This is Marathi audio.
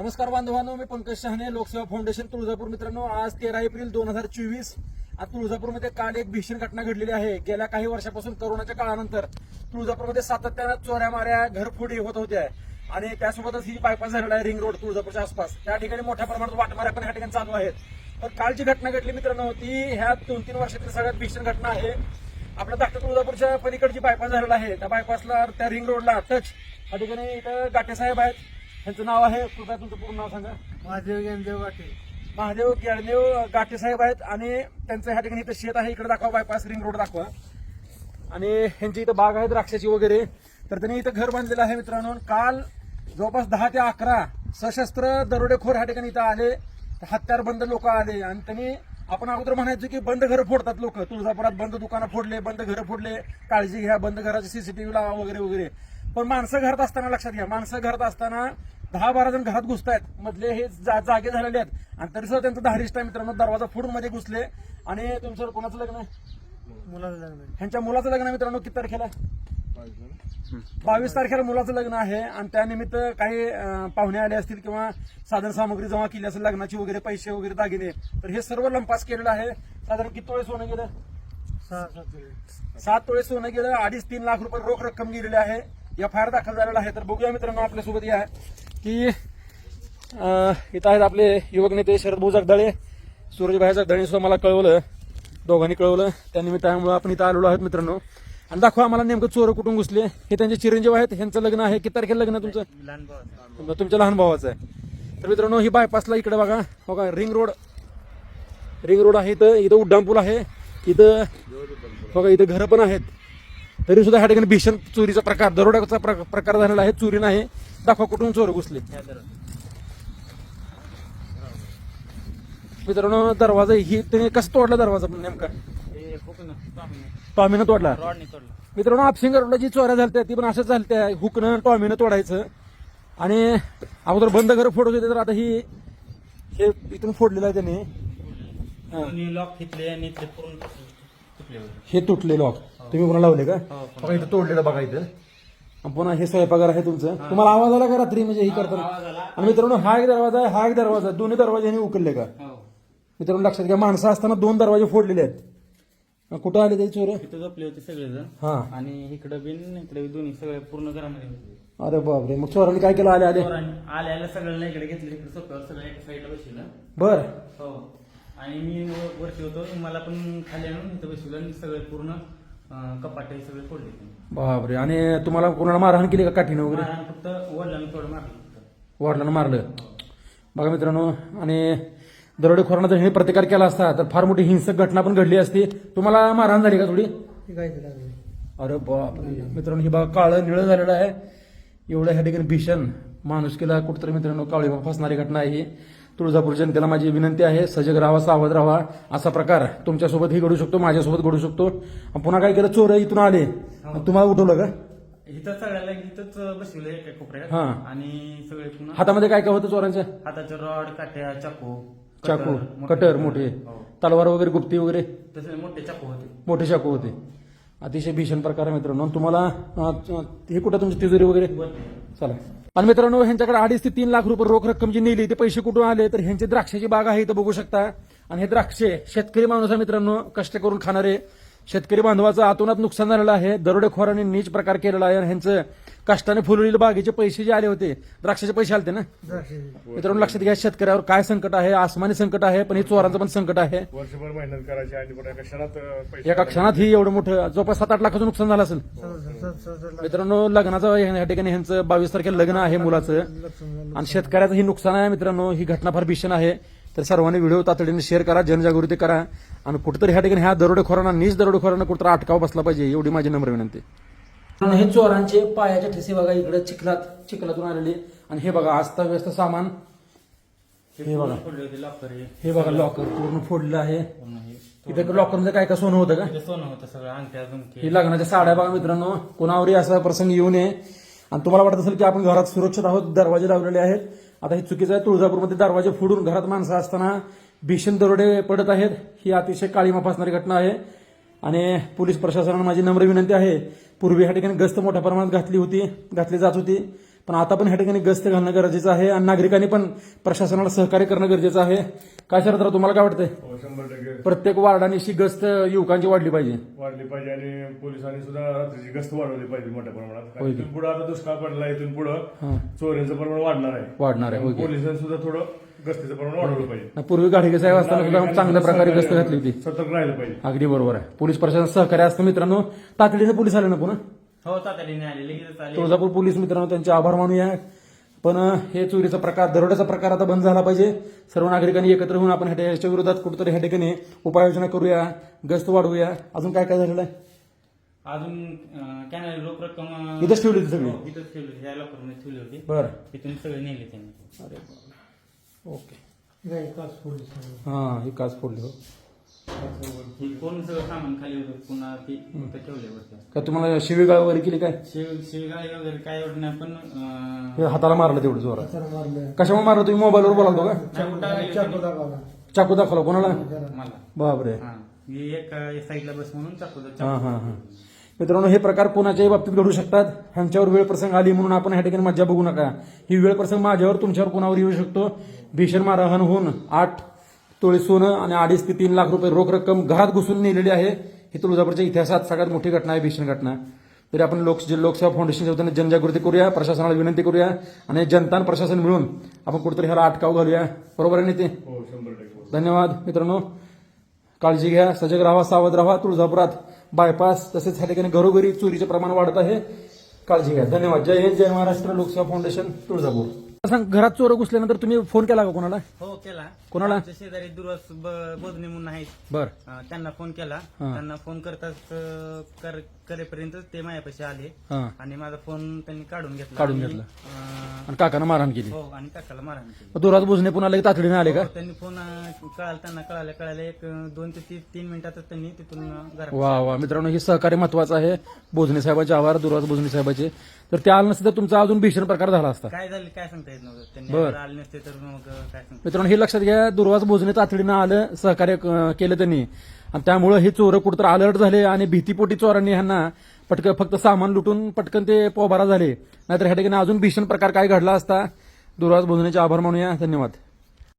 नमस्कार बांधवांनो मी पंकज शहाणे लोकसेवा फाउंडेशन तुळजापूर. मित्रांनो आज तेरा एप्रिल दोन हजार चोवीस तुळजापूरमध्ये काल एक भीषण घटना घडलेली आहे. गेल्या काही वर्षापासून करोनाच्या काळानंतर तुळजापूरमध्ये सातत्यानं चोऱ्या माऱ्या घरफोडी होत होत्या. आणि त्यासोबतच ही बायपास झालेला आहे रिंग रोड तुळजापूरच्या आसपास. त्या ठिकाणी मोठ्या प्रमाणात वाटमाऱ्या पण ह्या ठिकाणी चालू आहेत. पण काल जी घटना घडली मित्रांनो ती ह्या दोन तीन वर्षातील सगळ्यात भीषण घटना आहे. आपल्या धाकट्या तुळजापूरच्या पलीकडची बायपास झालेला आहे. त्या बायपासला त्या रिंग रोडला टच या ठिकाणी इथं गाठेसाहेब आहेत. त्यांचं नाव आहे कृपया तुमचं पूर्ण नाव सांगा. महादेव ज्ञानदेव गाठे. महादेव ज्ञानदेव गाठे साहेब आहेत आणि त्यांचं ह्या ठिकाणी इथं शेत आहे इकडे दाखवा बायपास रिंग रोड दाखवा. आणि ह्यांची इथं बाग आहे द्राक्षाची वगैरे. तर त्यांनी इथं घर बांधलेलं आहे मित्रांनो. काल जवळपास दहा ते अकरा सशस्त्र दरोडेखोर ह्या ठिकाणी इथं आले. हत्यारबंद लोक आले. आणि त्यांनी आपण अगोदर म्हणायचो की बंद घरं फोडतात लोक. तुळजापुरात बंद दुकानं फोडले बंद घरं फोडले. काळजी घ्या बंद घराचे सीसीटीव्ही लावा वगैरे वगैरे. पण माणसं घरात असताना लक्षात घ्या. माणसं घरात असताना दहा बारा जण घरात घुसतायत. मधले हे जा- जागे झालेले आहेत. आणि तरी सुद्धा त्यांचं धारिष्ट आहे मित्रांनो दरवाजा फोडून मध्ये घुसले. आणि तुमचं कोणाचं लग्न आहे? मुलाला लग्न ह्यांच्या मुलाचं लग्न आहे मित्रांनो किती तारखेला बावीस तारखेला मुलाचं लग्न आहे. आणि त्यानिमित्त काही अं, पाहुणे आले असतील किंवा साधन सामग्री जमा केली असेल लग्नाची वगैरे पैसे वगैरे दागिने तर हे सर्व लंपास केलेलं आहे. साधारण किती तोळे सोनं गेलं? सहा. सात तोळे सोनं गेलं. अडीच तीन लाख रुपये रोख रक्कम गेलेली आहे. एफ आय आर दाखल झालेला आहे. तर बघूया मित्रांनो आपल्यासोबत या की इथं आहेत आपले युवक नेते शरद भाऊ जगदाळे सूरजभाई जगदाळे सुद्धा मला कळवलं. दोघांनी कळवलं. त्या निमित्तामुळे आपण इथं आलेलो आहोत मित्रांनो. आणि दाखवा आम्हाला नेमकं चोर कुठून घुसले. हे त्यांचे चिरंजीव आहेत. ह्यांचं लग्न आहे. किती तारखेला लग्न तुमचं? तुमच्या लहान भावाचं आहे. तर मित्रांनो ही बायपासला इकडे बघा. हो का रिंग रोड रिंग रोड आहे इथं. इथं उड्डाणपूल आहे. इथं हो का इथं घरं पण आहेत. तरी सुद्धा ह्या ठिकाणी भीषण चोरीचा प्रकार दरोड्याचा प्र- प्रकार झालेला आहे. चोरी नाही. दाखवा कुठून चोर घुसले. मित्रांनो दरवाजा ही त्याने कसं तोडला दरवाजा पण नेमका? टॉमीनं. तोडला? मित्रांनो आपशिंगर रोडला जी चोऱ्या झालत्या ती पण असंच झालत्या. हुकनं टॉमीनं तोडायचं. आणि अगोदर बंद घर फोडत होते तर आता ही हे इथून फोडलेलं आहे त्यांनी. हा. लॉक घेतले आणि हे तुटले लॉक तुम्ही पुन्हा लावले का? हो, बघा इथं तोडलेलं बघा इथं. आणि पुन्हा हे स्वयंपाकघर आहे तुमचं. तुम्हाला आवाज आला का रात्री? म्हणजे ही करताना. आणि मित्रांनो हा एक दरवाजा आहे हा एक दरवाजा आहे. दोन्ही दरवाजे उकलले का? हो. मित्रांनो लक्षात घ्या माणसं असताना दोन दरवाजे फोडलेले आहेत. मग कुठं आले ते चोर? झोपले होते सगळेजण. हा. आणि इकडं बिन इकडे दोन्ही सगळे पूर्ण घरामध्ये होते. अरे बापरे मग चोरांनी काय केलं आले आले? पोरांनी आले आले सगळ्यांना इकडे घेतले इकडे सोप्यावर सगळं एका साईडला बसवलं बर. हो. आणि मी वर- वरती होतो मला पण खाली आणून इथं बसवलं आणि सगळे पूर्ण कपाटे सगळे फोडले त्यांनी. बापरे. आणि तुम्हाला कोणाला मारहाण केली का काठीनं वगैरे? मारहाण फक्त वडिलांनी थोडं मारलं फक्त. वडिलांना मारलं. बघा मित्रांनो आणि दरोडेखोरांना जर हे प्रतिकार केला असता तर फार मोठी हिंसक घटना पण घडली असती. तुम्हाला मारहाण झाली का थोडी? अरे बाप मित्रांनो ही बघा काळं निळं झालेलं आहे. एवढं ह्या ठिकाणी भीषण माणुसकीला कुठतरी मित्रांनो काळीमा फसणारी घटना आहे ही. तुळजापूर जनतेला माझी विनंती आहे सजग राहावा सावध राहावा असा प्रकार तुमच्यासोबतही घडू शकतो माझ्यासोबत घडू शकतो. पुन्हा काय केलं चोर इथून आले. आणि तुम्हाला उठवलं का? इथं सगळ्याला इथंच बसवलं एका कोपऱ्यात. हा. आणि सगळे पुन्हा हातामध्ये काय काय होतं चोरांच्या हाताचे रॉड काट्या चाकू चाकू मोठे- कटर. मोठे. हो. तलवार वगैरे गुप्ती वगैरे? तसे मोठे चाकू होते. मोठे चाकू होते. अतिशय भीषण प्रकार आहे मित्रांनो. तुम्हाला हे कुठं तुमची तिजोरी वगैरे? चला. आणि मित्रांनो ह्यांच्याकडे अडीच ते तीन लाख रुपये रोख रक्कम जी नेली ते पैसे कुठून आले? तर ह्यांची द्राक्षाची बाग आहे इथं बघू शकता. आणि हे द्राक्षे शेतकरी माणूस आहे मित्रांनो कष्ट करून खाणारे. शेतकरी बांधवाचं आतोनात नुकसान झालेलं आहे. दरोडेखोरांनी नीच प्रकार केलेला आहे आणि ह्यांचं कष्टाने फुललेले बागेचे पैसे जे आले होते द्राक्षाचे पैसे आले ना? मित्रांनो लक्षात घ्या शेतकऱ्यावर काय संकट आहे आसमानी संकट आहे पण हे चोरांचं पण संकट आहे. वर्षभर मेहनत करायची आणि एका क्षणात एका ही एवढं मोठं जवळपास सात आठ लाखाचं नुकसान झालं असेल. मित्रांनो लग्नाचं या ठिकाणी ह्यांचं बावीस तारखेला लग्न आहे मुलाचं. आणि शेतकऱ्याचं ही नुकसान आहे मित्रांनो ही घटना फार भीषण आहे. तर सर्वांनी व्हिडिओ तातडीने शेअर करा जनजागृती करा. आणि कुठेतरी ह्या ठिकाणी ह्या दरोडेखोरांना नीच दरोडेखोरांना कुठेतरी अटकाव बसला पाहिजे एवढी माझी नम्र विनंती. हे चोरांचे पायाच्या ठिसे बघा इकडे चिखलात चिखलातून आलेले. आणि हे बघा व्यस्त सामान. हे बघा. फोडले हे बघा लॉकर पूर्ण फोडलेलं आहे. हे. इथं लॉकरमध्ये काय काय सोनं होतं का? सोनं होतं सगळं अंगठ्या ही लग्नाच्या साड्या बघा मित्रांनो कोणावरही असा प्रसंग येऊ नये. आणि तुम्हाला वाटत असेल की आपण घरात सुरक्षित आहोत दरवाजे लावलेले आहेत. आता हे चुकीचं आहे तुळजापूरमध्ये दरवाजे फोडून घरात माणसं असताना भीषण दरोडे पडत आहेत. ही अतिशय काळीमा फासणारी घटना आहे. आणि पोलीस प्रशासनाला माझी नम्र विनंती आहे पूर्वी ह्या ठिकाणी गस्त मोठ्या प्रमाणात घातली होती घातली जात होती. पण आता पण ह्या ठिकाणी गस्त घालणं गरजेचं आहे आणि नागरिकांनी पण प्रशासनाला सहकार्य करणं गरजेचं आहे. काय शरद तुम्हाला काय वाटतंय? हो, शंभर टक्के. प्रत्येक वार्डाने अशी गस्त युवकांची वाढली पाहिजे. वाढली पाहिजे आणि पोलिसांनी सुद्धा रात्रीची गस्त वाढवली पाहिजे मोठ्या प्रमाणात. कारण. इथून पुढे आता दुष्काळ पडला इथून पुढं हां. चोरीचं प्रमाण वाढणार आहे. वाढणार आहे. पोलिसांनी सुद्धा थोडं गस्तीचं प्रमाण वाढवलं पाहिजे. पूर्वी गाडगे साहेब असताना सुद्धा चांगल्या प्रकारे गस्त घातली होती. सतर्क राहिलं पाहिजे. अगदी बरोबर आहे. पोलीस प्रशासन सहकार्य असतं मित्रांनो. तातडीचे पोलीस आले ना पुन्हा? हो तातडीने आले लगेच आले तुळजापूर पोलीस मित्रांनो त्यांचे आभार मानूया. पण हे चोरीचा प्रकार दरोड्याचा प्रकार आता बंद झाला पाहिजे. सर्व नागरिकांनी एकत्र होऊन आपण ह्या- ह्याच्या विरोधात कुठेतरी ह्या ठिकाणी उपाययोजना करूया गस्त वाढवूया. अजून काय काय झालेलं आहे? अजून कॅनल रोख रक्कम इथंच ठेवली होती सगळी? हो, इथंच ठेवली. या ठेवली होती. बरं. तिथून सगळे नेले त्यांनी. अरे ओके. हां ही काच फोडली हो. हे कोण सगळं सामान खाली होतं? पुन्हा ते फक्त ठेवले वरती. काय तुम्हाला शिवीगाळ वगैरे केली काय? शिव शिवगाळी वगैरे काय एवढं नाही पण अं, हे हाताला मारलं तेवढं जोरात. कशामुळे मारलं? तुम्ही मोबाईलवर बोलावतो का? नाही. चाकू दाखवला कोणाला? मला. बापरे. हा. मी एक एक साईडला बस म्हणून चाकू हा हा हा. मित्रांनो हे प्रकार कोणाच्याही बाबतीत घडू शकतात. ह्यांच्यावर वेळ प्रसंग आली म्हणून आपण ह्या ठिकाणी मज्जा बघू नका. ही वेळ प्रसंग माझ्यावर तुमच्यावर कोणावर येऊ शकतो? भीषण मारहाण होऊन आठ तोळे सोनं आणि अडीच ते तीन लाख रुपये रोख रक्कम घरात घुसून नेलेली आहे. ही तुळजापूरच्या इतिहासात सगळ्यात मोठी घटना आहे भीषण घटना तरी आपण लोक लोकसेवा फाउंडेशनच्या वतीने जनजागृती करूया प्रशासनाला विनंती करूया आणि जनता आणि प्रशासन मिळून आपण कुठेतरी ह्याला अटकाव घालूया. बरोबर आहे नेते हो धन्यवाद मित्रांनो. काळजी घ्या सजग राहा सावध राहा. तुळजापुरात बायपास तसेच ह्या ठिकाणी घरोघरी चोरीचे प्रमाण वाढत आहे. काळजी घ्या. धन्यवाद. जय हिंद जय महाराष्ट्र. लोकसेवा फाउंडेशन तुळजापूर. सांग घरात चोर घुसल्यानंतर तुम्ही फोन केला का कोणाला? हो केला. कोणाला? आमच्या शेजारी दुर्वास ब- बोधने म्हणून आहेत. बर. अं, त्यांना फोन केला. त्यांना फोन करताच अं, कर- करेपर्यंत ते माझ्यापाशी आले. हा. आणि माझा फोन त्यांनी काढून घेतला. काढून आणि, घेतला. अं, आणि काकानं मारहाण केली. हो आणि काकाला मारहाण केली. मग दुरात बुजणे पुन्हा लगेच तातडीने आले का? हो, त्यांनी फोन कळाला त्यांना कळाले कळाले एक अं, दोन ते तीन तीन मिनिटातच त्यांनी तिथून वा वा. मित्रांनो हे सहकार्य महत्वाचं आहे. भोजने साहेबांचे आभार दुराज भोजने साहेबाचे. तर ते आलं नसते तर तुमचा अजून भीषण प्रकार झाला असता. काय झालं काय सांगता येत नव्हतं. त्यांनी बरं. आले नसते तर मग काय सांगता मित्रांनो हे लक्षात घ्या दुर्वास भोजने तातडीनं आलं सहकार्य केलं त्यांनी. आणि त्यामुळे हे चोर कुठतर अलर्ट झाले आणि भीतीपोटी चोरांनी ह्यांना पटकन फक्त सामान लुटून पटकन ते पोबारा झाले. नाहीतर ह्या ठिकाणी अजून भीषण प्रकार काय घडला असता? दुर्वास भोजनेचे आभार मानूया. धन्यवाद.